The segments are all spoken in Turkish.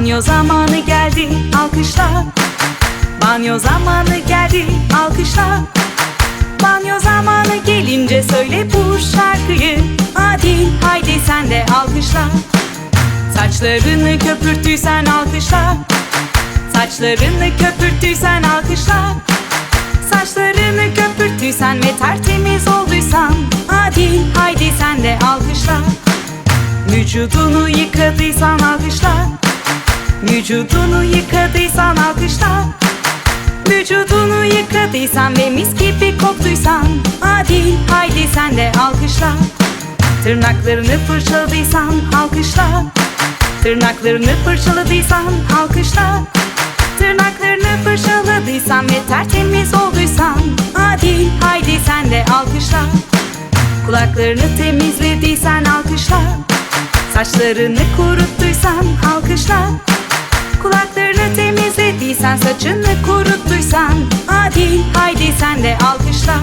Banyo zamanı geldi alkışla. Banyo zamanı geldi alkışla. Banyo zamanı gelince söyle bu şarkıyı. Hadi haydi sen de alkışla. Saçlarını köpürttüysen alkışla. Saçlarını köpürttüysen alkışla. Saçlarını köpürttüysen ve tertemiz olduysan. Hadi haydi sen de alkışla. Vücudunu yıkadıysan alkışla Vücudunu yıkadıysan alkışla. Vücudunu yıkadıysan ve mis gibi koktuysan Hadi haydi sen de alkışla. Tırnaklarını fırçaladıysan alkışla. Tırnaklarını fırçaladıysan alkışla. Tırnaklarını fırçaladıysan ve tertemiz olduysan Hadi haydi sen de alkışla. Kulaklarını temizlediysen alkışla. Saçlarını kuruttuysan alkışla saçını kuruttuysan Hadi haydi sen de alkışla.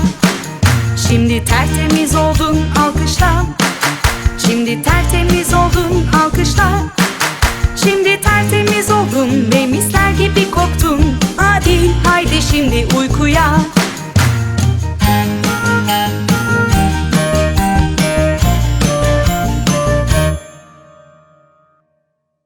Şimdi tertemiz oldun alkışla. Şimdi tertemiz oldun alkışla. Şimdi tertemiz oldun ve misler gibi koktun. Hadi haydi şimdi uykuya.